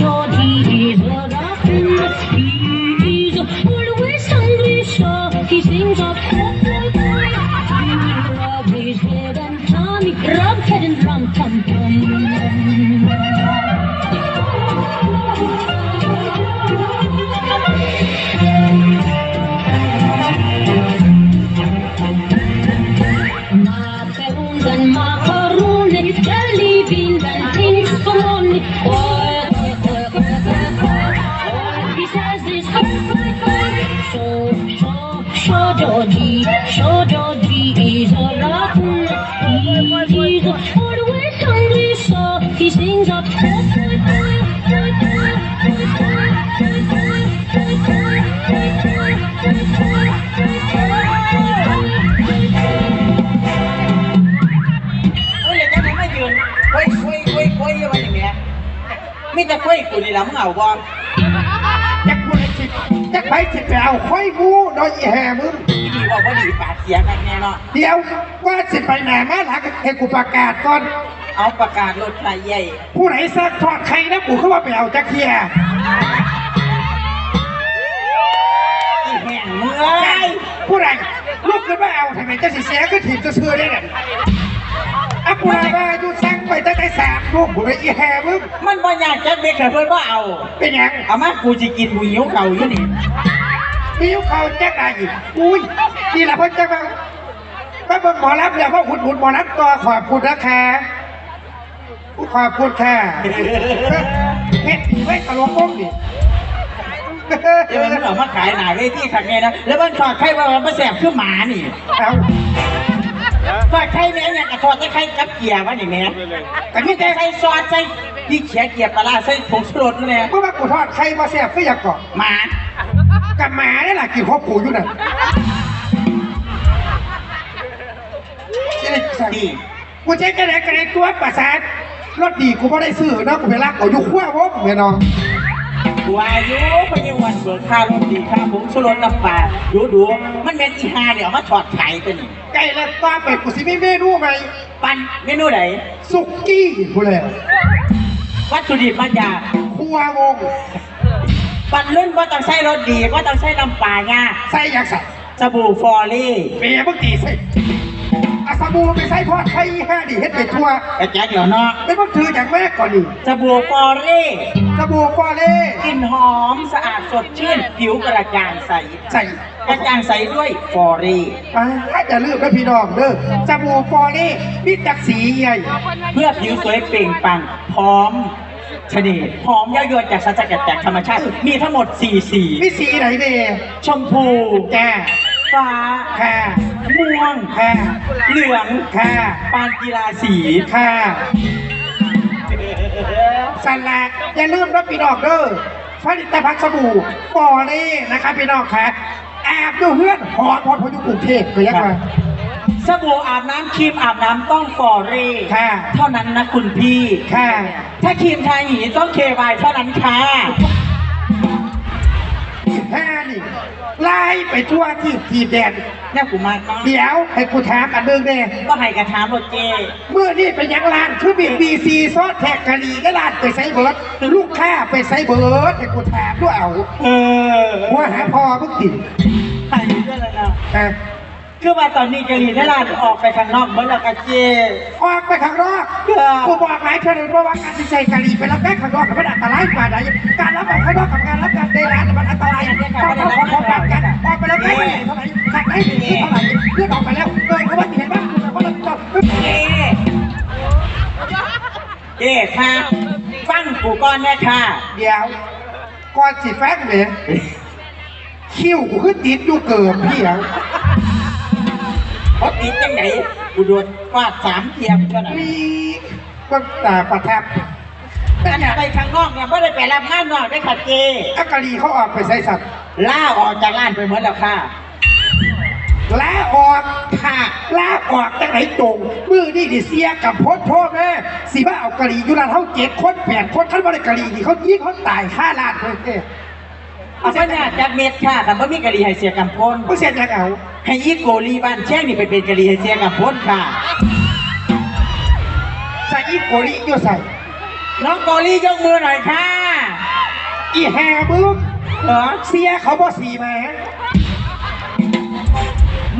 小提 มีแต่คุยกูนี่ละมึงเอาบ่จักพูดให้สิจักไปสิไปเอาค่อยมูโดยอีแห่มึงดีบอกว่าดีปากเสียกันแน่เนาะเดี๋ยวว่าสิไปไหนมาหลักให้กูประกาศก่อน เอาประกาศรถไฟใหญ่ผู้ไหนซักทอดใครนะกูเขาว่าไปเอาจักเทียอีแห่งเมื่อยผู้ใดลูกขึ้นมาเอาทำไมจะสิเสียก็ถีบจะเชื่อได้เนี่ยอะกูเลยว่าอยู่สั่ง ไปตั้งแต่สามลูกกูเลยอีแห่มึงมันบ่อยากจักเด็กแต่เพิ่นว่าเอา เป็นหยังเอามากูจะกินกูหิวเก่าอยู่นี่มีเขาแจ็คได้อีกอุ้ยนี่แหละเพ่อจะมามาเบิ่งหมอรับแล้วว่าหุ่นหุ่นหมอรับตัวขอบคุณนะคะขอบคุณค่ะเฮ็ดดีไว้ตลกก้มดิเดี๋ยวมันเอามาขายหนาเวทีขักเนี่ยนะแล้วมันถอดไข่ว่ามันมาแสบคือหมานี่เอา ถอดไข่แม่เนี่ยกระถอดแต่ไข่กับเกียร์วะนี่แม่แต่มีนี่แต่แต่ใส่ซอสใส่พริกเขียเกียร์ปลาร้าใส่ผงชูรสนี่แหละเมื่อว่ากูทอดไข่มาแซ่บก็อยากเกาะหมากับหมาเนี่ยแหละกินข้าวปูอยู่น่ะจะได้สั่งดีกูเจ๊กระเดกระเดกตัวประสาทรถดีกูไม่ได้ซื้อเนาะกูไปรักเอาอยู่ขั้ววบแม่น้อง กูอายุพยังวันเบิกค่ารถดีค่าผงชูรสน้ำปลาดูดูมันเป็นอีหาเนี่ยเอามาถอดไข่ตัวนี้ใกล้แล้วต้าไปกูสิมีเมนูใหม่ปันเมนูไหนสุกี้พูดเลยวัตถุดิบมาจากครัววงปันรุ่นว่าต้องใช้รสดีว่าต้องใช้น้ำปลาง่าใส่อยางใส่สบู่ฟอรี่เมียมึงตีใส่ อาสบูไปใส่ทอดไข่ห้าดิเฮ็ดเป็นทั่วกระแจกเหรอเนาะเป็นมึงถืออย่างแรกก่อนนี่สบู่ฟอรี่สบูฟอเล่กลิ่นหอมสะอาดสดชื่นผิวกระจ่างใสใส่กระจ่างใสด้วยฟอรี่มาถ้าจะลืมนะพี่น้องเด้อสบูฟอเล่มีจักสีใหญ่เพื่อผิวสวยเปล่งปลั่งพร้อมชนิดหอมเย้ายวนจากสารสกัดจากธรรมชาติ มีทั้งหมด4สีมีสีไหนเด้ชมพูแก่ ฟ้าค่ะม่วงค่ะเหลืองค่ะปานกีฬาสีค่ะสันแหละอย่าลืมนะพี่น้องเด้อผลิตภัณฑ์สบู่ฟอเล่นะคะพี่น้องค่ะอาบดูเพื่อนหอดพอดพออยู่กรุงเทพก็ยังมาสบู่อาบน้ำครีมอาบน้ำต้องฟอรี่ค่ะเท่านั้นนะคุณพี่ค่ะถ้าครีมทาหยีต้องเควายเท่านั้นค่ะห้านี่ ไล่ไปทั่วที่ทีแดนเนี่ยกูมากเนาะเดี๋ยวให้กูถามอันหนึงเด้ก็ให้กระถามรถเจเมื่อนี่เป็นยังร้านคือบีบีซีซอสแท็กกะหรี่ก็ร้านไปไซเบิร์ดลูกค้าไปไซเบิร์ดให้กูถามด้วยเอาเออว่าหาพอเพิ่งติดให้ด้วยแล้วนะอะ คือว่าตอนนี้กะหรี่ได้ลานออกไปข้างนอกเมื่อแล้วกะเจออกไปข้างนอกครับกูบอกหลายเทื่อเลยว่าการที่ใช้กะหรี่ไปรับแม่ข้างนอกมันอันตรายกว่าไหนการรับแบบข้างนอกกับการรับการในร้านมันอันตรายต้องต้องขอขอแบบกัน ออกไปแล้วแม่เท่าไหร่ขัดให้ดีเท่าไหร่เลื่อนออกไปแล้วเกินเขาว่าเห็นไหมคุณว่าเราต้องเจเจค่ะฟังกูก่อนนะค่ะเดี๋ยวก่อนสิแฟกเนี่ยคิ้วกูขึ้นติดอยู่เกินพี่เหรอ เพราะติดยังไงกูโดนฟาดสามเทียมก็น่ะมีก็ตาประทับแต่เนี่ยไปข้างนอกเนี่ยไม่ได้ไปรับงานนอกได้ค่ะเจอากาลีเขาออกไปใส่สัตว์ล่าออกจากร้านไปหมดแล้วค่ะลาออกค่ะลาออกจากไหนตรงมือนี่ดิเสียกับโพดโทษแม่สิว่าเอากะหรี่อยู่ร้านเขาเจ็ดคนแปดคนท่านบริกะหรี่นี่เขายิงเขาตายฆ่าลาดเลยเนี่ยเอาไปเนี่ยจากเม็ดค่ะแต่ว่ามีกะหรี่ไฮเสียกัมพลผู้เสียยังเอา ให้อีโกลีบ้านแช่งนี่ไปเป็นกะหรี่ไฮเสียกัมพลค่ะใส่ยี่โกลิอยู่ใส่ น้องโกลียกมือหน่อยค่ะ อีแฮมึงเหรอเสียเขาบ่สีมา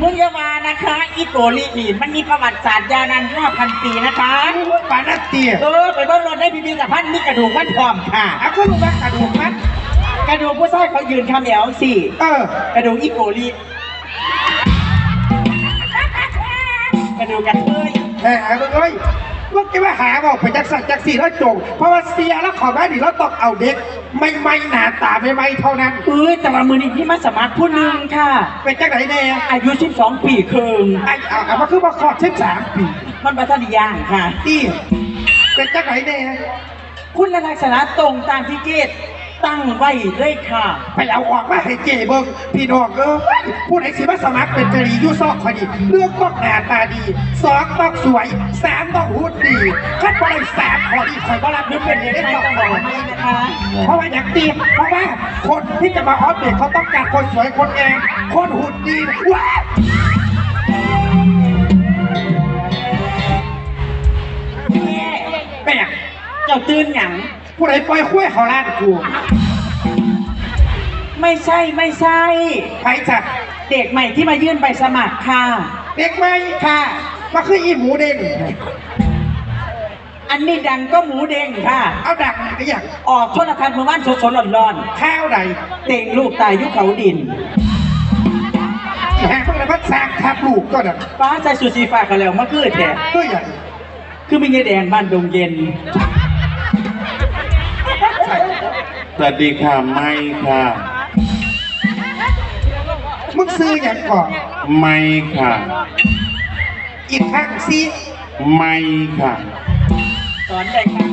มึงอย่ามานะคะ อีโกลินี่มันมีประวัติศาสตร์ยาวนาน5,000ปีนะคะปานัดเตียเออไปเบิ่งรถได้พิพิธภัณฑ์มีกระดูกมันพร้อมค่ะอาก็รู้ว่ากระดูกมันกระดูกผู้ชายเขายืนคำแอวสิเออกระดูกอีโกลิ กระดูกกระเทยแหมมึงเอ้ยมึงจะมาหาบอกไปจักสันจักสีแล้วจงเพราะว่าเสียแล้วขอบ้านนี่เราต้องเอาเด็ก ไม่ไม่หนาตาไม่ไม่เท่านั้น เอ้ยแต่ว่ามือนี้พี่มาสมัครผู้หนึ่งค่ะ เป็นจักไหนแน่อายุ 12 ปีครึ่งไอ้เอาเอามาคือมาขอดสิบสามปีมันบัตรยางค่ะตีเป็นจักไหนแน่คุณลักษณะตรงตามที่เกต ตั้งไว้เลยค่ะ ไปเอาออกมาให้เจเบิงพี่น้องเออผู้ไหนสิมาสมัครเป็นกะหรี่ยูซอกคดีเรื่องต้องหน้าตาดีสองต้องสวยสามต้องหุ่นดีขั้นไปสามขอดีคอยว่ารับนึกเป็นเด็กได้ต้องบอกไม่นะคะเพราะว่าอย่างตีเพราะว่าคนที่จะมาออฟเดตเขาต้องการคนสวยคนงามคนหุ่นดีว้าวแม่แม่งเจ้าตื่นหยัง ผู้ใดปล่อยคุ้ยเขาล้านกูไม่ใช่ไม่ใช่ใครจัดเด็กใหม่ที่มายื่นใบสมัครค่ะ เด็กไหมค่ะ มาคืออีหมูเด้งอันนี้ดังก็หมูเด้งค่ะ เอาดังไปอย่างออกโทรทัศน์เมื่อวานสดๆร้อนข้าวใดๆเต่งลูกตายยุคเขาดินแหงเพิ่งได้พัดสร้างทับลูกก็ดังฟ้าใจสุสีฟ้ากันแล้วมาคือแท้ก็อย่างคือมีเงยแดงบ้านดงเย็นส วัสดีค่ะไม่ค่ะ มึงซื้ออย่างก่อนไม่ค่ะ อีกข้างซีไม่ค่ะ สอนได้ค่ะ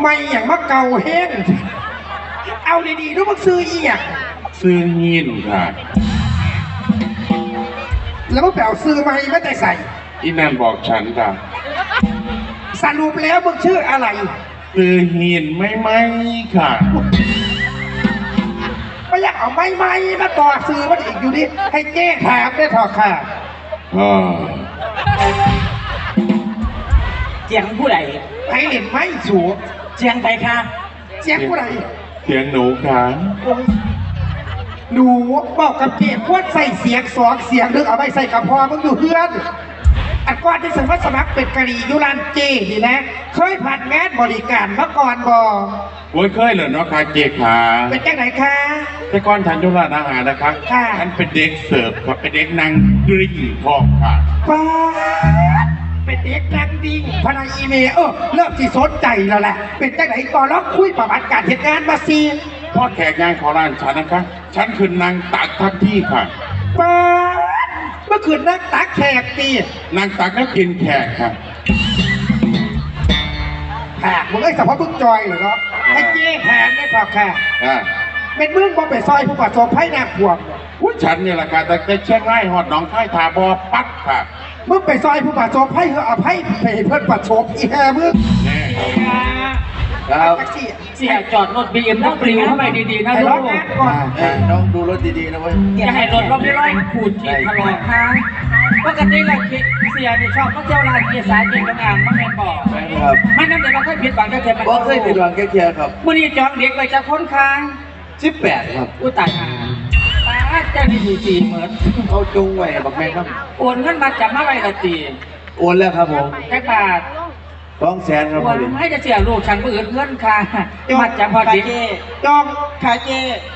ไม่อย่างมะเกาแห้งเอาดีๆดูมึงซื้ออีอย่างซื้อหินค่ะ แล้วมึงไปเอาซื้อไม่ไม่ได้ใส่อีนั่นบอกฉันค่ะ สรุปแล้วมึงชื่ออะไร ซื้อหินไม่ไม่ค่ะ ไม่อยากเอาไม่ไม่มาต่อซื้อมันอีกอยู่นี่ให้เจ๊ถามได้เถอะค่ะเออเสียงผู้ใดให้เล่นไม่สูงเสียงไปค่ะ เสียงผู้ใดเสียงหนูค่ะหนูบอกกับเจ๊พวดใส่เสียงสองเสียงนึกเอาไปใส่กับพอมึงอยู่เพื่อน อันก่อนที่สัสมัครเป็นกะหรี่อยุรันเจนี่นะ เคยผ่านงานบริการมาก่อนบอโอ้ยเคยเหรอเนาะค่ะเจขาเป็นจังไหนคะ แต่ก่อนทันยุราชอาหารนะครับค่ะฉันเป็นเด็กเสิร์ฟครับเป็นเด็กนางกริ่งทองค่ะป้าดเป็นเด็กนักดิ่งพนักอีเมลเออเริ่มที่สนใจแล้วแหละ เป็นจังไหนก่อนแล้วคุยประวัติการเหตุงานมาซีพ่อแขกงานของร้านฉันนะคะ ฉันคือนางตักทัพที่ค่ะ ป้าด เมื่อคืนนักตักแขกตีนางตักนักกินแขกค่ะแขกมึงไอ้ยสะพอมึงจอยเหรอเนาะให้เจ๊แผนได้พอค่ะอ่าเป็นมึงบ่ไปซอยผู้ประสบภัยน้ำท่วมว่าฉันเนี่ยแหละค่ะแต่เชียงรายหอดหนองคายทาบอปัดค่ะมึงไปซอยผู้ประสบภัยเหรออภัยไปให้เพื่อนประสบอีแฮมึงแน่ ครับแท็กซี่เสียจอดรถบีเอ็มต้องปลิวเข้าไปดีๆนะให้ลูร้อกงงานก่อนเอ้ยน้องดูรถดีๆนะเว้ยอย่าให้รถรถไม่ร้อยขูดขีดถลอกค่ะปกติเราคิดเสียนี่ชอบมาเที่ยวร้านเกียร์สายเกียร์กำลังมาแม่นบอก ครับไม่นั่นเดี๋ยวเราค่อยผิดหวังก็เกิดมันบ่เคยผิดหวังแค่เคียครับมื่อนี้จองเด็กไปจะค้นค้าง18ครับอุยตายหาตาเจ้านี่ดูจีเหมือนเอาจุงไว้บักแม่ครับโอนเงินมาจับมาไว้ละตีโอนแล้วครับผมแค่บาท ต้องแสนครับโอพนอดีให้จะเสียลูกฉันมืออื่นเงินค่ะมาจับพอดีจองขาเจ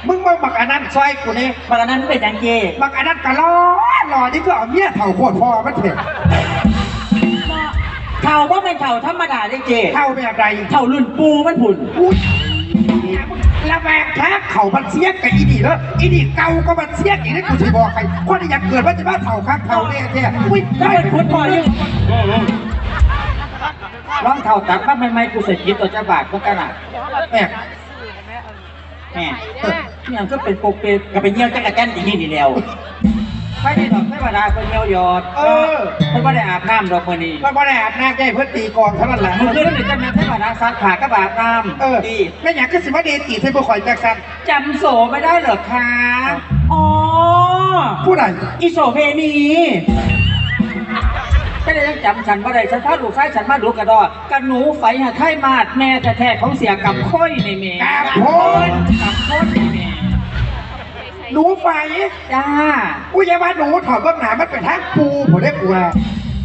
มึงมาบักอันนั้นซอยกูนี่ปากนั้นเป็นยังเจบักอันนั้นก็รอรอนี่ก็เอาเมียเถ่าโคตรพอมันเถอะเท่าว่าเป็นเท่าธรรมดาได้เจเท่าแบบไรเท่ารุ่นปูมันผุนอุ้ยระแวงแท้เขามันเสียกกับอีนี่แล้วอีนี่เก่าก็มันเสียกอีนี่กูจะบอกใครคนที่อยากเกิดว่าจะมาเถ่าข้างเถ่าเนี่ยแท้อุ้ยถ้าได้เป็นคนพอยัง ร้องเท่าตักบ้าไม่ไม่กูเสร็จยิบตัวจะบาทก็กระดาษแม่แหมเนี่ยก็เป็นปกเปกกับเป็นเงี้ยวจักรจันทร์อย่างนี้นี่แล้วไม่ได้ดอกเทวดาเป็นเงี้ยวยอดเออเพิ่นบ่ได้อาบน้ำดอกมื้อนี้มันบ่ได้อาบน้ำใจเพื่อตีกองเท่านั้นแหละมึงคือเป็นจำนวนเทวดาซักผ้ากับอาบน้ำเออดีไม่อยากก็สิมาเดตีให้บุคคลจากสันจำโสไม่ได้เหรอคะอ๋อผู้ใดอีโสเพณี ก็ได้ยังจำฉันบ่ได้ฉันพาลูกชายฉันมาดูกระดอกันหนูไฟหาไข่มาดแม่แท้ๆของเสียกับค่อยในเมย์กับโคนกับคนในเมย์หนูไฟจ้าอุยอยาว่าหนูถอดเบื้องหน้ามันเป็นทางปูผมได้ปูแล้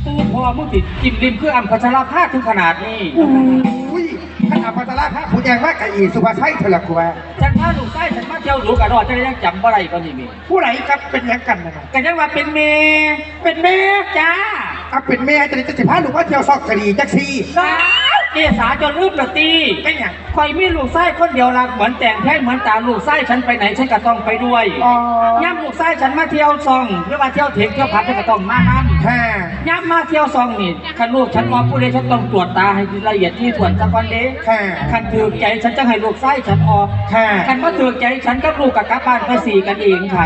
ปูพอมึงติดจิ้มริมคืออัมพัชราภาถึงขนาดนี้อุ้ยขนาดปัตตาลาพระผู้แยงมากกับอีสุภาชัยเถอะละกลัวฉันพาลูกไส้ฉันมาเที่ยวดูกระรอดจะได้ยังจำบ่ไรก็นี่มีผู้ไหนครับเป็นหยังกันนะกันยังว่าเป็นเมย์เป็นแม่จ้าเอาเป็นแม่จะได้จะสิพาหนูว่าเที่ยวซอกกะดีจักซี่สาว เกษาจนลืมละตีเป็นหยังคอยมีลูกไส้คนเดียวรักเหมือนแต่งแท้เหมือนตาลูกไส้ฉันไปไหนฉันก็ต้องไปด้วยอ๋อย่ำลูกไส้ฉันมาเที่ยวซอง หรือว่าเที่ยวเทงเที่ยวพัดฉันก็ต้องมานั่นค่ะย่ำมาเที่ยวซองนี่คันลูกฉันมองผู้ใดฉันต้องตรวจตาให้ละเอียดที่ส่วนสักวันเด้ค่ะคันถือใจฉันจะให้ลูกไส้ฉันออกค่ะคันว่าถือใจฉันกับลูกกับกลับบ้านไปสี่กันเองค่ะ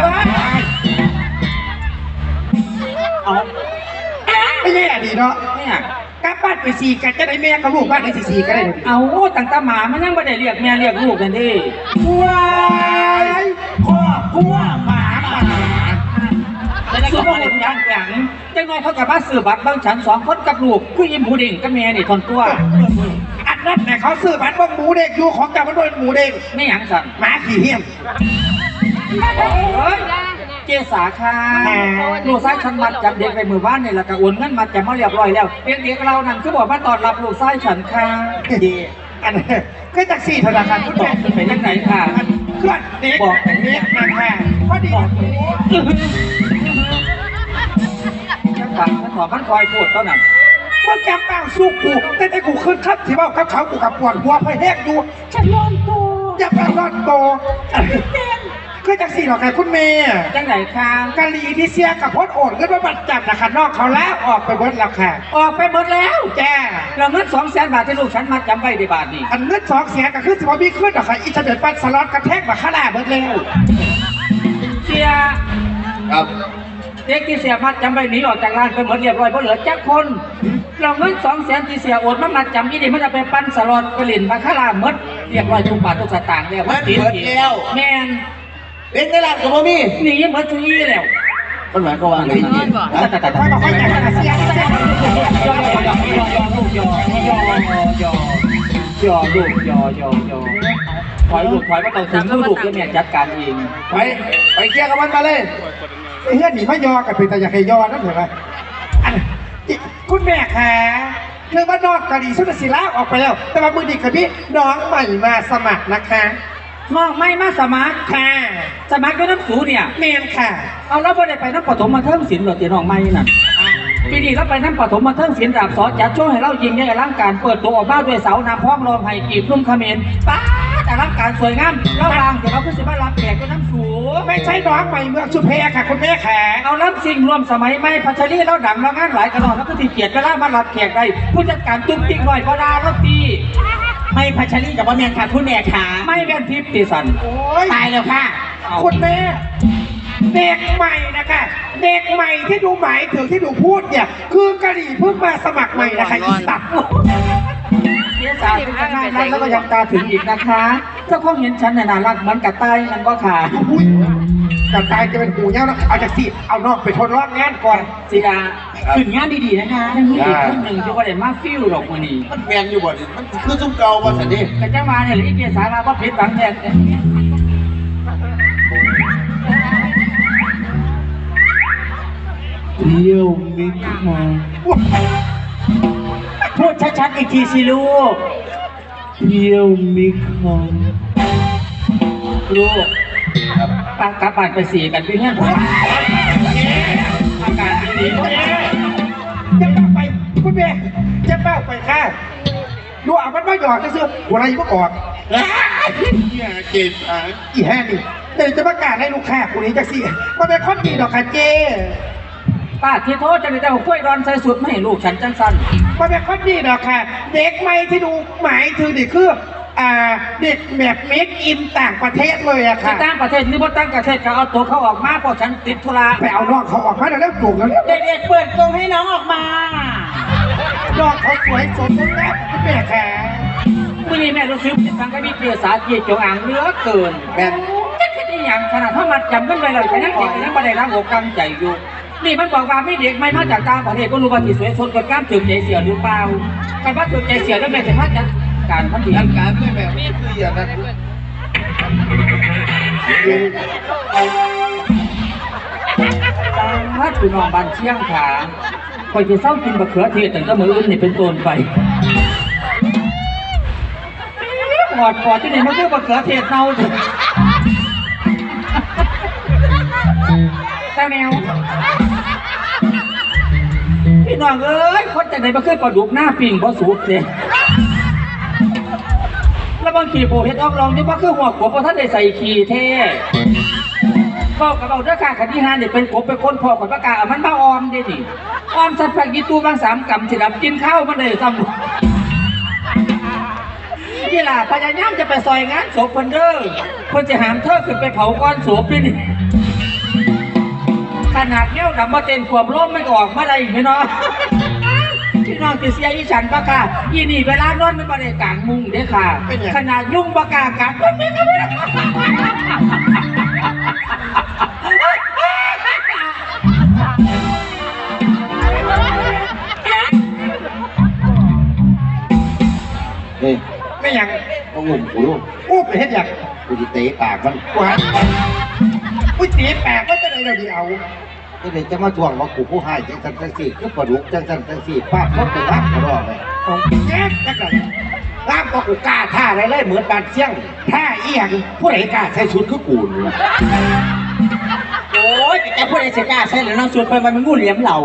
เอาไม่ใช่อดีเนาะเนี่ย กลับบ้านไปสี่กันจะได้แม่กับลูกบ้านได้สี่สี่ก็ได้เลยเอาตั้งแต่หมามันยังไม่ได้เรียกแม่เรียกลูกกันดิว้ายพ่อพัวหมาหมาแล้วก็บอกอย่างอย่างจังน้อยเขากับบ้านสื่อบัตรบางฉันสองคนกับลูกคืออิมพูดิ่งกับแม่นี่ทนตัวอันนั้นเนี่ยเขาซื้อบัตรว่าหมูเด็กอยู่ของจับมันโดนหมูเด็กไม่หยังสั่นหมาขี่เหี้ยมเฮ้ย เจสาค่ะลูกไส้ฉันมัดจำเด็กไปมือบ้านนี่แล้วก็โอนเงินมัดจำมาเรียบร้อยแล้วเด็กๆเรานั่นคือบอกว่าตอนรับลูกไส้ฉันค่ะดีอันนี้ก็จากสี่ธนาคารทุกบแบอกบเป็นยังไงค่ะเพื่อนเด็กบอกเด็กมาค่ะพอดีจังหวะมันถอดมันคอยพูดเท่านั้นว่าแกแป้งสู้กูแต่แต่กูขึ้นคัดที่ว่ากับเขากูกับปวดหัวไปแหกอยู่ฉันร้อนโตอย่าไปร้อนโต ก็จากสี่หรอกค่ะคุณเมย์จังไหนค่ะกะลีที่เสียกับพดโอนก็มาบัดจับนะคะนอกเขาแล้วออกไปเบิดแล้วค่ะ ออกไปหมดแล้วแจ้เราเงินสองแสนบาทที่ลูกฉันมัดจำไว้ในบาทนี่อันเงินสองเสียก็คือสิบมีขึ้นหรอกค่ะอีฉันเป็นปันสล็อตกระแทกมาข้าหน้าเบิดแล้วเสียครับเด็กที่เสียมัดจำไว้หนีออกจากร้านไปหมดเรียบร้อยเพราะเหลือจักคน เราเงินสองแสนที่เสียโอนมามัดจำยี่นี่มันจะไปปั้นสลอดไปเล่นมาข้าราหมดเรียบร้อยทุกบาททุกสตางค์แล้วมันเบิดแล้วแม่น เป็นในร้านกับบ่มีหนีมดทุยแล้วมันหมายความว่าอะไรแต่แต่แต่อบอกว่าอยากจะเสียเสียอยอยลูกยอยอยอยอลูกยอยอยอถอยลูกถอยมาต้องถึงลูกแล้วแม่ยจัดการเองไปไปเคลียร์กับมันมาเลยไอ้เฮียหนีมายอกับเป็นแต่อยากให้ยอนั่นเหรออันคุณแม่ค่ะเรื่องว่านอกกะลีสุดศิลาออกไปแล้ว แต่ว่ามือดีกับพี่น้องใหม่มาสมัครนะคะ น้องไม่มาสมัครค่ะ สมัครก็น้ำสูเนี่ย เมนค่ะเอาแล้วพอได้ไปน้ำปฐมมาเทิงศิลป์หรอเตียน้องไม่น่ะปีนี้เราไปน้ำปฐมมาเทิงศิลป์ดาบสอจัดช่วยให้เรายิงใหญ่อลังการเปิดตัวออกมาด้วยเสาน้ำพร้อมรองไห้กีบลุ่มเขมรป้าดอลังการสวยงามระวางเดี๋ยวเราขึ้นสิมารับแขกก็น้ำสูไม่ใช่น้องใหม่เมืองชุมแพค่ะคุณแม่ค่ะเอาน้ำสิ่งรวมสมัยไม่พัชรีเราดังเรางานหลายกระดอนแล้วก็ตีเกียรติเวลามารับแขกได้ผู้จัดการตุ้มติ๊กหน่อยพอดาเราตี ไม่พัชรีกับว่าแม่ค่ะคุณแม่ค่ะไม่แว่นทิพย์ตีสันโอ้ยตายแล้วค่ะเอาคุณแม่เด็กใหม่นะคะเด็กใหม่ที่ดูหมายถึงที่ดูพูดเนี่ย คือกะหรี่เพิ่งมาสมัครใหม่นะคะอีสัตว์เสียสาวเป็นง่ายนั่นแล้วก็ยังตาถึงอีกนะคะเจ้าของเห็นฉันน่ะน่ารักเหมือนกับใต้มันก็ขาอุ้ย กับตายจะเป็นหูเงี้ยแล้วเอาจากสิเอานอกไปทดลองงานก่อนสีดาขึ้นงานดีๆนะคะนั่นมีอีกคนหนึ่งที่ว่าได้มาฟิลหรอกวันนี้มันแมนอยู่บ่ดิมันคือซุ่มเก่าบ่สันดิแต่จังหวะเนี่ยเลยอีเกียสายมาว่าเพชรบางแทนเที่ยวมิกมาพูดชัดๆอีกทีสิลูกเที่ยวมิกมาลูก ปากกลับบ้านไปสีกันพี่เงี้ยอากาศดีๆจะเป้าไปคุณแม่จะเป้าไปค่ะดูอะมันไม่หยอดจะซื้อหัวอะไรก็ออกเนี่ยเจ็บอะอีแห่นี่เดี๋ยวจะประกาศให้ลูกค้าคนนี้จะสิมันเป็นคนดีดอกค่ะเจป้าที่โทษจะได้แต่หัวกล้วยรอนใส่สุดไม่ให้ลูกฉันจังสันมันเป็นคนดีดอกค่ะ เด็กใหม่ที่ดูหมายถึงนี่คือ อ่าเด็กแบบเมดอินต่างประเทศเลยอะจะค่ะตั้งประเทศหรือว่าตั้งประเทศก็เอาตัวเขาออกมาเพราะฉันติดธุระไปเอาน้องเขาออกมาแล้วแล้วจุกแล้วเด็กๆเปิดกรงให้น้องออกมาน้องเขาสวยสดงดงามคุณแม่ค่ะวันนี้แม่รู้สึกเป็นทางกับมีเกียรติสาเกียรติจงอางเหลือเกินแมนจะคิดได้อย่างขนาดถ้ามันจำกันไปเลยแต่ยังเด็กยังไม่ได้รักอกกำใจอยู่ นี่มันบอกว่าไม่เด็กไม่มาจากต่างประเทศก็รู้ว่าที่สวยสดกับกล้ามถึงใจเสียหรือเปล่าใครว่าถึงใจเสียแล้วแม่จะมาจัด การทันทีอันการไม่แบบนี้คืออย่างนั้นเถ้าพี่น้องบ้านเชียงขาคอยจะเศร้ากินบะเขือเทศแต่ก็มืออื่นนี่เป็นต้นไปหอดปอดที่ไหนมันคือบะเขือเทศเน่าจ้ะตาแมวพี่น้องเอ้ยคนแต่ไหนมาขึ้นปลาดุกหน้าปิ่งเพราะสูบเนี่ย แล้วบางทีโบเฮ็ดออกลองนี่ว่าคือหัวกบเพราะท่านได้ใส่ขี้เท่บอกกับเราเด้อค่ะขันที่ห้าเนี่ยเป็นกบเป็นคนพอขอนประกาศมันมาออมเด้นี่ออมสัตว์ผักยีตูบางสามกำสิรับกินข้าวมันเลยซ้ำนี่ล่ะพยายามจะไปซอยงานศพเพิ่นเด้อเพิ่นจะหามเธอขึ้นไปเผาก้อนศพนี่นี่ขนาดเนี้ยดำมาเต็นขวบล้มไม่กออกมาได้อีกไหมเนาะ พี่น้องติเสียอีฉันปะค่ะอีนี่เวลานอนมันบ่ได้กลางมุงเด้อค่ะขนาดยุ่งปะกล้ากัดมันไม่ก็ไม่ได้นี่ไม่หยังเอางุ่มกูลูกอู้ไปเฮ็ดหยังกูจะเตะปากมันกวาดอุ้ยตีแปลกก็จะได้เราดีเอา นี่เลยจะมาทวงว่ากูผู้ให้จังสันจังสี่คือปลาดุกจังสันจังสี่ป้าพบไปรักกระรอกเลยของแจ๊กจักเลยร่างก็กูกล้าท่าอะไรเลยเหมือนบานเสี่ยงท่าเอียงผู้ใดกล้าใส่ชุดคือกูนี่ล่ะโอ้ยแต่พูดไอ้เสียกล้าใช่หรือน้องชวนไปมันเป็นงูเหลี่ยมเหลา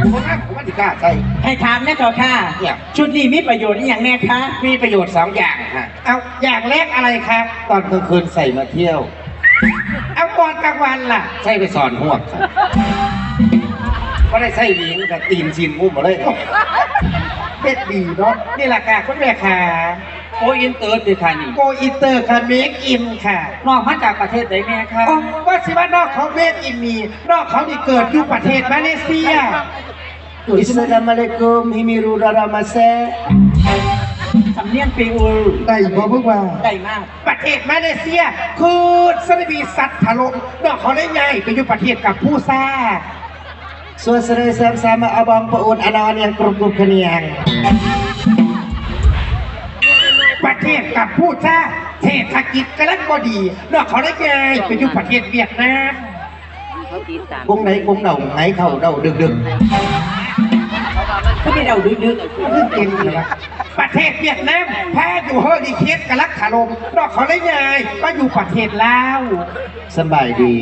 ผมว่าผมว่าสิกล้าใส่ ให้ถามแน่ต่อค่ะ เนี่ย ชุดนี้มีประโยชน์อหย่างแน่คะมีประโยชน์สองอย่างฮะเอาอย่างแรกอะไรครับตอนกลางคืนใส่มาเที่ยว เอาตอนกลางวันล่ะ ใส่ไปสอนหวกครับก็ได้ใส่หญิงกับตีนซินมุ้มมาเลยเป็ดดีเนาะนี่แหละค่ะคุณแม่ค่ะโออินเตอร์เดค่ะนี่โกอินเตอร์ค่ะเมคอินค่ะน้องมาจากประเทศไหนแม่ครับอ๋อว่าสิว่านอกเขาเมคอินมีนอกเขานี่เกิดอยู่ประเทศมาเลเซียอิสลามอะลัยกุมฮิมิรุรารามาเซ สำเนียงปีอูลได้บ่เพิ่งว่าได้มาก ประเทศมาเลเซีย คือสนบีสัตว์ถล่มนอกเขาได้ไงไปอยู่ประเทศกับผู้ซ่า Suasana sama-sama abang paun anak yang kerupuk keniang ประเทศกับผู้ซ่าเศรษฐกิจกำลังบ่ดีนอกเขาได้ไงไปอยู่ประเทศเวียดนาม Cũng đấy cũng đầu ngáy khẩu đầu đực đực ก็ ไม่เดาดึกเรื่องเก่งเลยนะประเทศเวียดนามแพ้อยู่เฮอริเคนกำลังถล่มนอกเขาได้ไงก็อยู่ประเทศลาว Sembah di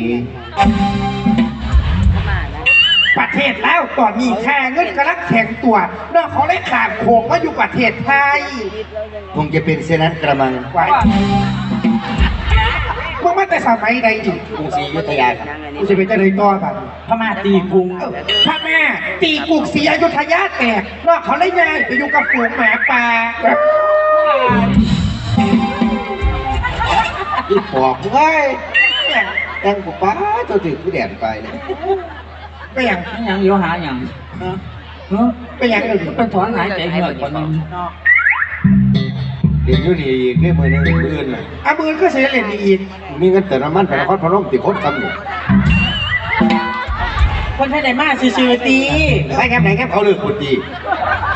ประเทศลาวตอนนี้ค่าเงินกำลังแข็งตัวนอกเขาได้ขามโขงมาอยู่ประเทศไทย Kung jepin sinan keramang ไว้ มึงไม่แต่สมัยใดอีก Kung si Yutaya กูจะเป็นเจ้าในต่อบัดๆพม่าตีกรุงเอ้าพระแม่ตีกุกศรีอยุธยาแตกนอกเขาได้ไงไปอยู่กับฝูงหมาป่า Ít bọc ngay เนี่ย Em của bá cho thử cái đèn phải này ไปอย่างหยังเดี๋ยวหาหยังเฮ้ยไปอย่างอื่นเป็นถอนหายใจเหงื่อก่อนหนึ ง Điểm như thì cái mười này mười ơn này อามือก็เสียเหรียญอีก Mi ngân tờ nó mắt phải nó khót phá lông thì khót cầm được คนไทยได้มากซื่อๆตี Sai em này em khẩu được một tí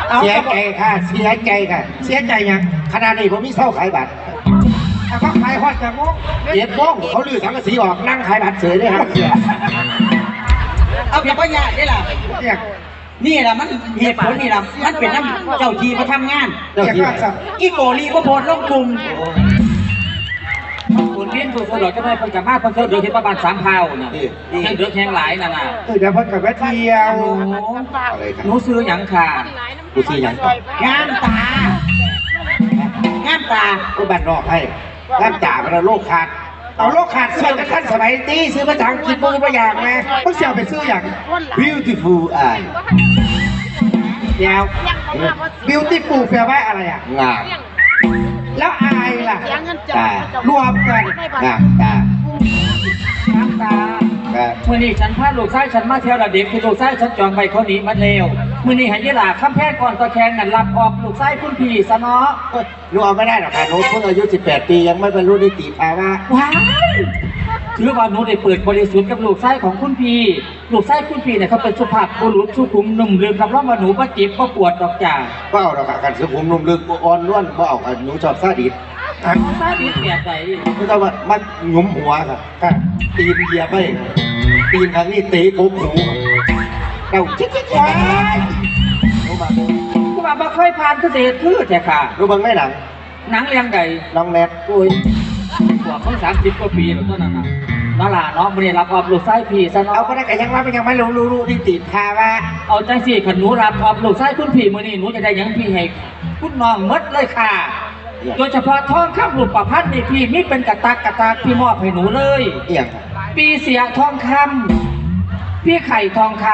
เอาเสียก็บใจอกค่ะเสียใจค่ะเสียใจยังขนาดนี้ผมมีเศร้าขายบัตรเอาก็ขายฮอดจะงงเจ็ดโมงเขาลือสังกะสีออกนั่งขายบัตรเฉยเลยครับเอาแต่ว่ายากได้ล่ะ เนี่ย นี่แหละมันเหตุผลนี่แหละมันเป็นน้ำเจ้าทีมาทำงานเจ้าอยากที่ว่าสับอีโกลีก็โพดลงกลุ่มคนเรียนตัวสลดก็ได้เพิ่นกับมาเพิ่นเดือดที่ประมาณสามเท่าน่ะแข่งเดือดแข่งหลายน่ะน่ะเออเดี๋ยวเพิ่นกับแวะเที่ยวหนูอะไรครับหนูซื้อหยังค่ะกูซื้อหยังก่อนงามตางามตากูบัตรนอกให้ร่างจ่ามันโลกขาด เอาโลกขาดเสื้อกันท่านสมัยตีซื้อมาทางกินมือมาอย่างไงมึงเสียวไปซื้ออย่าง beautiful eye เดี๋ยวบิวตี้ปูแปลว่าอะไรอะ งาม แล้วอายล่ะ ตารวมกันงามตาน้ำตา ครับมื่อนี้ฉันพาลูกชายฉันมาเที่ยวระเด็กคือลูกชายฉันจองใบเขาหนีมาเร็วมื่อนี้หันยี่หลาข้ามแพทย์ก่อนตะแคงนั่นรับออกลูกชายคุณพี่สะเนาะหนูเอาไม่ได้หรอกค่ะหนูเพิ่งอายุ 18 ปียังไม่บรรลุนิติภาวะว้ายถือว่าหนูได้เปิดบริสุทธิ์กับลูกชายของคุณพี่ ลูกชายคุณพี่เนี่ยเขาเป็นสุภาพบุรุษสุขุมหนุ่มลืมกับร้องว่าหนูบ่เจ็บบ่ปวดดอกจ้าก็เอาหรอกค่ะกันสุขุมนุ่มลึกอ่อนล้วนก็เอาค่ะหนูชอบซาดิสอะซาดิสแบบไหนไม่ต้องว่ามันหยุมหัวครับค่ะตีนเหยียบไป ตีนครั้งนี้ตีกบหูเราชิคชิคชิครู้บ้างกูว่าบ่เคยผ่านคือเสียคือแต่ค่ะ รู้บ้างไหมหนังหนังเรียงใดน้องแนทโอ้ยกว่าเขาสามสิบกว่าปีแล้วตัวนั้นน่ะน้าหลาเนาะมันได้รับออบลูกไส้พี่ซะเอาเนาะก็ได้ก็ยังว่าเป็นยังไม่รู้รู้รู้ที่ติดพาว่าเอาใจสิขันหนูรับออบลูกไส้คุณพี่มื้อนี้หนูจะได้หยังพี่ให้คุณน้องหมดเลยค่ะ โดยเฉพาะทองคำหลุดประพันธ์นี่พี่มีเป็นกระตากกระตากพี่มอบให้หนูเลยเอียงครับ ปีเสียทองคำพี่ไข่ทองค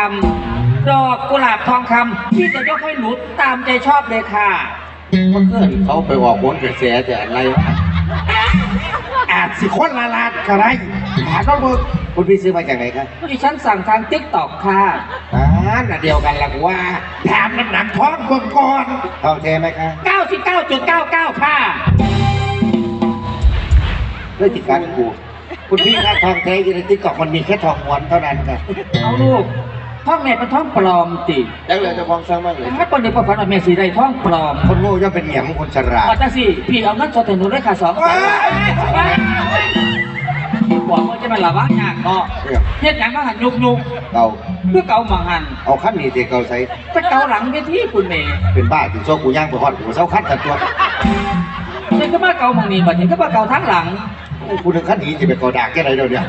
ำดอกกุหลาบทองคำพี่จะยกให้หนูตามใจชอบเลยค่ะเมื่อคืนเขาไปออกโหนกระแสแต่อะไรวะอาจสิคนละลาดก็ได้หาต้องเบิกคุณพี่ซื้อมาจากไหนครับดิฉันสั่งทางติ๊กตอกค่ะอ่าน่ะเดียวกันละกูว่าถามน้ำหนักท้องเบิ่งก่อนทองแท้ไหมครับ99.99 ค่ะเรื่องจิตการกู คุณพี่ครับทองแท้อยูในติ๊กตอกมันมีแค่ทองม้วนเท่านั้นครับเอาลูกท่องแม่เป็นท่องปลอมติแล้วเลยจะมองสร้างมากเลยถ้าคนเด็กประพันธ์ว่าแม่สีได้ท่องปลอมคนโง่ย่อมเป็นเหยี่ยมคนฉลาดเอาจังสิพี่เอาเงินสดให้หนูด้วยค่ะสองแสนบอกว่าจะเป็นละวะยากเนาะเนี่ยเฮ็ดหยังมาหันยุกยุกเก่าเพื่อเกาหมังหันเอาขั้นนี้เด็กเก่าใส่ไปเกาหลังเวทีคุณเมย์เป็นบ้าถึงโซ่กูย่างไปหอดกูเศร้าขั้นแต่ตัวฉันก็มาเกาหมังนี่บัดนี้ก็มาเกาทั้งหลัง กูถึงขั้นนี้จะไปเกาดากแค่ไหนเดี๋ยวเนี้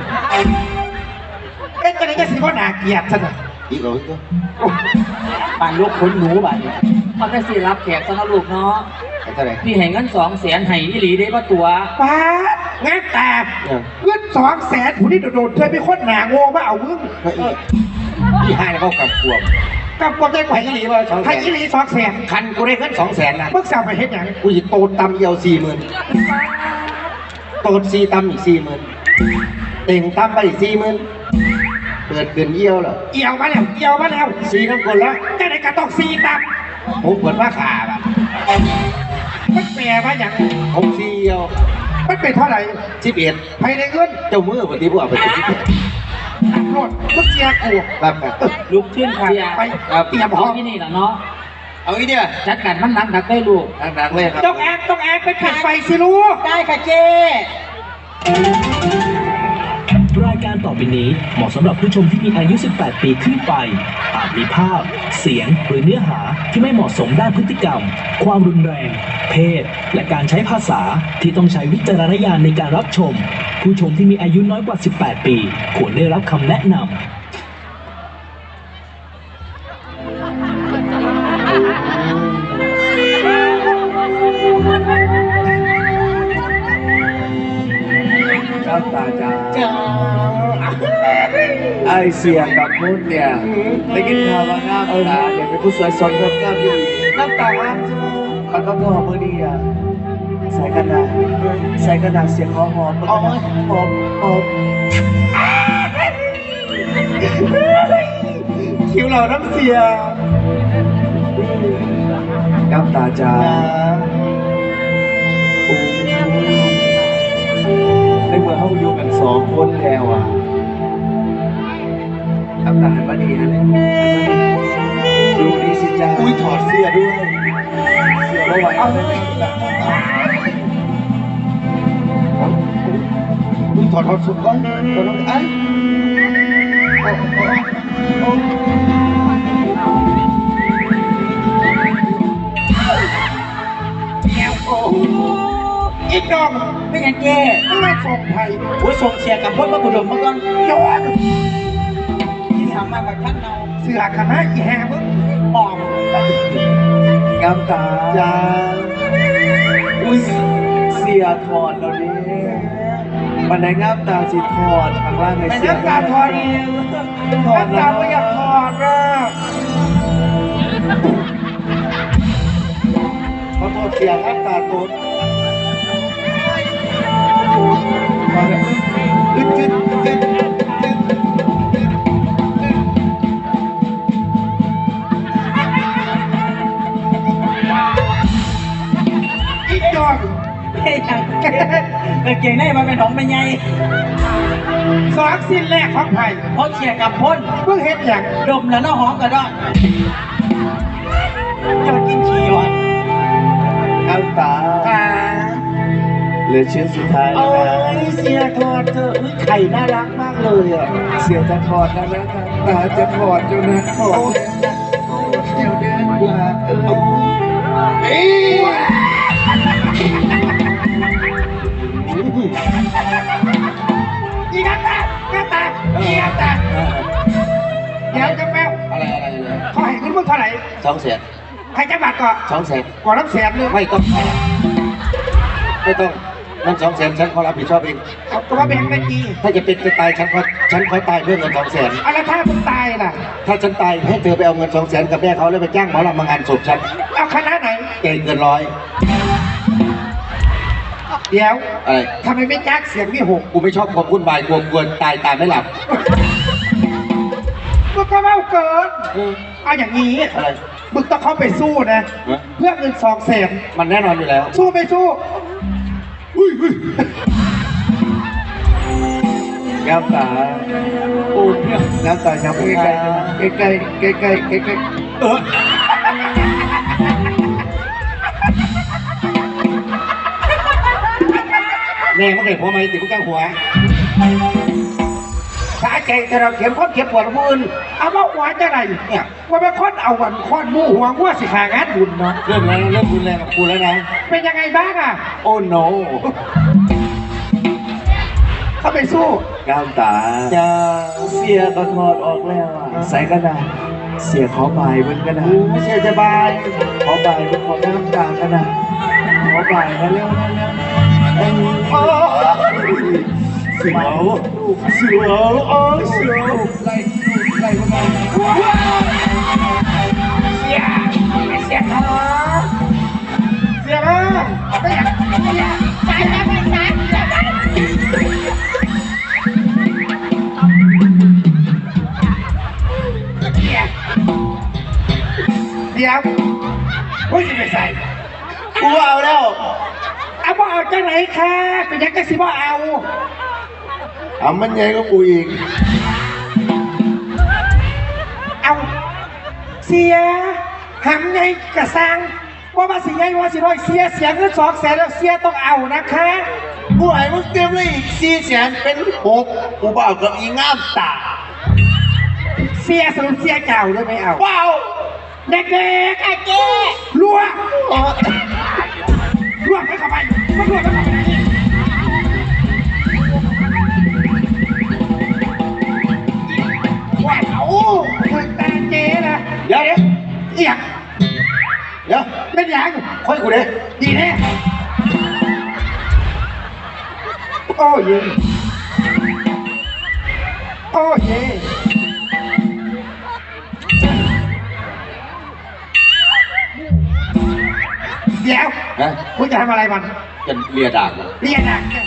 เอ๊ะจะได้จะสิว่านาเกลียดซะหน่อยอีกเหรอตัวปานลูกขนหนูบัดนี้มันได้สิรับแขกซะนะลูกเนาะไอ้เท่าไหร่พี่ให้เงินสองแสนให้อีหลีได้ป่ะตัวป้าดงานแต่เนี่ยเงินสองแสนผู้ที่โดดๆเธอเป็นคนหนาโง่มาเอามึงไม่อีกพี่ให้เขากับขวบกับกดได้กว่าอีหลีว่าให้อีหลีสองแสนคันกูได้เงินสองแสนนะมึงสั่งไปเฮ็ดหยังกูจะโตตำเอียวสี่หมื่น โตดสี่ตำอีกสี่หมื่นเต่งตำไปอีกสี่หมื่นเปิดเกินเยี่ยวเหรอเอี่ยวมาแล้วเอี่ยวมาแล้วสี่น้ำกลแล้วจะได้กระตอกซีตับผมเปิดว่าขาแบบมันแปลว่าอย่างผมสี่เอียวมันเป็นเท่าไหร่สิบเอ็ดภายในเงินเจ้ามือปฏิบัติเอาไปติดโนดมึงเจียกูแบบแบบลุกขึ้นค่ะไปเตรียมพร้อมที่นี่แหละเนาะ เอาอีเนี่ยจัดการมันหนักหนักได้ลูกหนักๆเลยครับต้องแอบต้องแอบไปปิดไฟสิลูกได้ค่ะเจ๊รายการต่อไปนี้เหมาะสำหรับผู้ชมที่มีอายุ 18 ปีขึ้นไป อาจมีภาพ เสียง หรือเนื้อหาที่ไม่เหมาะสมด้านพฤติกรรม ความรุนแรง เพศ และการใช้ภาษาที่ต้องใช้วิจารณญาณในการรับชม ผู้ชมที่มีอายุน้อยกว่า 18 ปี ควรได้รับคำแนะนำ ไอเสียกับมุนเนี่ยได้ยินข่าวว่างามตาเดี๋ยวเป็นผู้สวยสดงดงามที่น้ำตาอ้ามจ้ามันก็พอมือดีอะใส่กันดาษใส่กันดาษเสียงหอมหอมหอมหอมหอมคิวเราน้ำเสียครับตาจ้าในเมื่อเขาอยู่กันสองคนแล้วอะ ครับตาหันมาดีนะเนี่ยดูดีสิจ้าอุ้ยถอดเสื้อด้วย เสียไม่ไหวเอาเลยอุ้ยถอดถอดสุดก่อนถอดไอ้ยอีกดองเป็นยังเจ๊ไม่ส่งไทยโอ้ยส่งเสียกับพ่นมาบุดมมาก่อนโยน ที่ทำมาแบบท่านเอาเสือขนาอีแหมึงหอมงามตาจ้าอุ้ยเสียถอดแล้วนี่มันได้งามตาสิถอดข้างล่างในเสียน้ำตาทอนน้ำตาไม่อยากทอนนะขอโทษเสียครับตาโตด ก่งได้มาเป็นของเป็นไงสองสิ้นแรกของไทยเพราะเชียร์กับพ่นเพิ่งเห็นอย่างดมแล้วน้าหอมกระดอนจะมากินขี้หยอดงามตาตาลือเชื่อสุดท้ายโอ้แล้วนะยเสียทอดเธอะอุ๊ยไข่น่ารักมากเลยอะเสียจะถอดแล้วนะตาจะถอดอยู่นะถอด เขาให้เงินมึงเท่าไหร่สองแสนให้จังหวัดก่อนสองแสนก่อนรับแสนหนึงไม่ต้องไม่ต้องเงินสองแสนฉันขอรับผิดชอบเองเอาตัวแบ่งกันดีถ้าจะเป็นจะตายฉันขอฉันขอตายเพื่อเงินสองแสนเอาแล้วถ้ามึงตายล่ะ ถ้าฉันตายให้เธอไปเอาเงินสองแสนกับแม่เขาแล้วไปจ้างหมอลำมางานศพฉันเอาคณะไหนเก่งเกินร้อยเดี๋ยวอะไรทำไมไม่จ้างเสียงนี่หกกูไม่ชอบความวุ่นวายกลัวกลัวตายตายไม่หลับมึงก็เล่าเกิน เอาอย่างนี้อะไร มึงต้องเข้าไปสู้นะ ฮะ เพื่อเงินสองแสนมันแน่นอนอยู่แล้ว สู้ไม่สู้น้ำตาโอ้เนี่ยน้ำตาช้ำใกล้ๆใกล้ๆใกล้ๆใกล้ๆใกล้ๆเออแม่มันเด็กหัวไหมติดกูจ้างหัว สาใจแต่เราเข็มข้อเข็มปวดมือเอาว่าหัวจะไหนเนี่ยว่าไปค้อนเอาวันค้อนหมู่หัวหัวสิขางานบุญเนาะเริ่มแล้วเริ่มรุนแรงกับกูแล้วนะเป็นยังไงบ้างอะ โอ้ no เข้าไปสู้น้ำตาจะเสียก็ถอดออกแล้วอะใส่ก็ได้เสียขอบายมันก็ได้ไม่ใช่จะบายขอบายมันขอน้ำตาก็ได้ขอบายมาเร็วมาเร็วโอ้เสียวเสียวอ้ยเสียวไล่ไล่มาเสียเสียขาเสียไม่อยากไม่อยากสายแล้วไม่สายเดี๋ยวพูดสิไม่ใส่กูเอาแล้วเอาบ่เอาจังไหนค่ะเป็นยังกะสิบ่เอา เอามันใหญ่ก็กูอีก เอาเสียหำไงกระซังว่ามาสิไงว่าสิร้อยเสียเสียเงินสองแสนแล้วเสียต้องเอานะคะกูให้มึงเตรียมเลยอีกสี่แสนเป็นหกกูบ่เอากับอีงามตาเสียสรุปเสียเก่าด้วยไม่เอาว้าวเด็กๆไอ้เจ๊ลวกลวกให้เข้าไปไม่ลวกให้เข้าไป ว้าวถึงตาเจ๊นะเดี๋ยวเดี๋ยวเอียงเดี๋ยวเป็นหยังค่อยกูเด้ดีแน่โอ้เยโอ้เยเดี๋ยวฮะคุณจะทำอะไรมันจะเลียดากมันเรียนหนักเนี่ย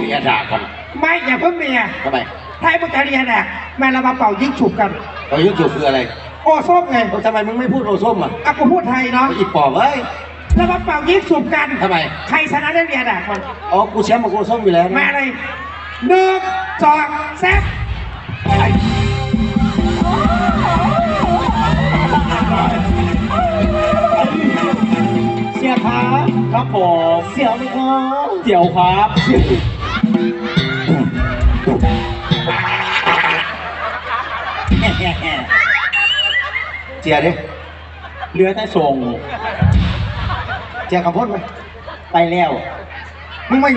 เลียดากมัน ไม่อย่าเพิ่งเรียนทำไมถ้าให้มึงจะเรียนอะแม่เรามาเป่ายิงฉุบกัน เรายุจุคืออะไรโอ้ส้มไงเอ้าทำไมมึงไม่พูดโอส้มอะอะกูพูดไทยเนาะไอ้อีปอบเอ้ยแล้วมาเป่ายิงฉุบกันทำไมใครชนะได้เรียนอะมันอ๋อกูแชมป์กับโอส้มอยู่แล้วมานะเลยหนึ่งสองสามไปเสียครับครับผมเสียวไหมครับเสียวครับ เจียดิเหลือแต่ส่ง เจียคำพูดไหมไปแล้ว มึงไม่